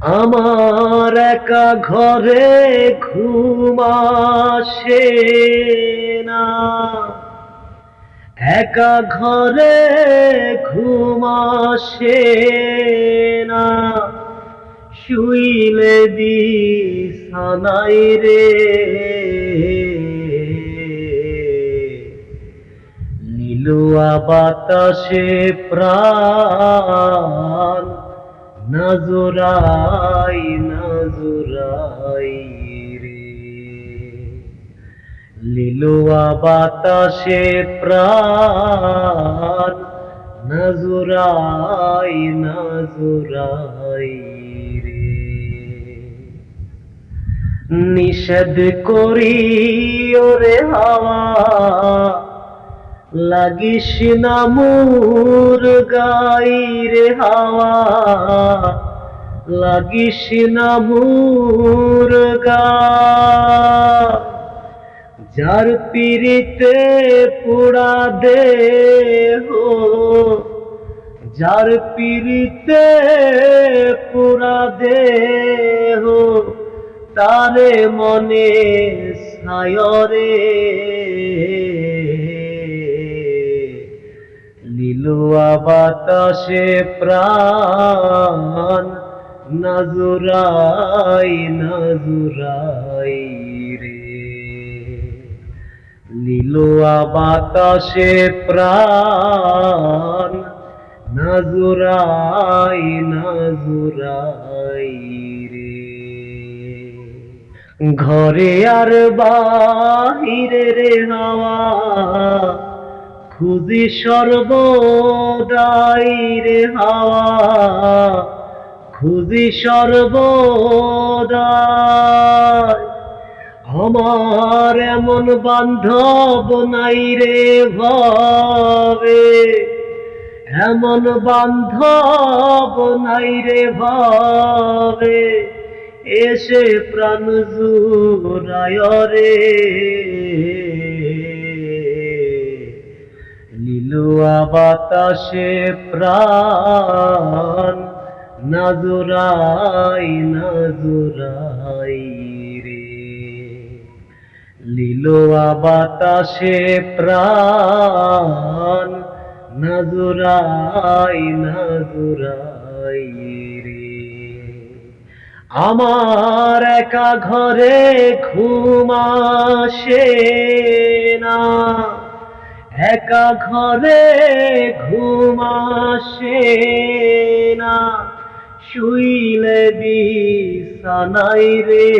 আমার একা ঘরে ঘুমাসে না। একা ঘরে ঘুমাসে না। শুইলে বিছানাই রে। নীলুয়া বাতাসে প্রাণ নজরাই নজরাই রে। লীলুয়া বাতাসে প্রাণ নজরাই নজরাই রে। নিষেধ করি ওরে হাওয়া লাগিস না মোর গাইরে হাওয়া, লাগিস না মোর গা। যার পিরিতে পোড়া দে হো যার পিরিতে পোড়া দে হো তারে মনে সায়রে লীলুয়া বাতাসে প্রাণ নজরাই নজরাই রে। লীলুয়া বাতাসে প্রাণ নজরাই নজরাই রে। ঘরে আর বাহিরে রে হাওয়া খুঁজি সর্বদাই রে হাওয়া। খুঁজি সর্বদাই। আমার এমন বান্ধব নাই রে ভাবে। এমন বান্ধব নাই রে ভাবে। এসে প্রাণ জুড়ায় রে। লীলুয়া বাতাসে প্রাণ, নজরাই নজরাই রে। লীলুয়া বাতাসে প্রাণ, নজরাই নজরাই রে। আমার একা ঘরে ঘুমাসে না। একা ঘরে ঘুমাসে না। শুইলে বিছানাই রে।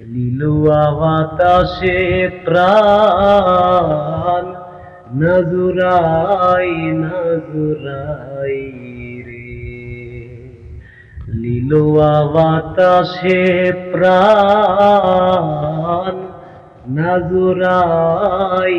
লীলুয়া বাতাসে প্রাণ নজরাই নজরাই রে। লীলুয়া বাতাসে প্রাণ না জোরাই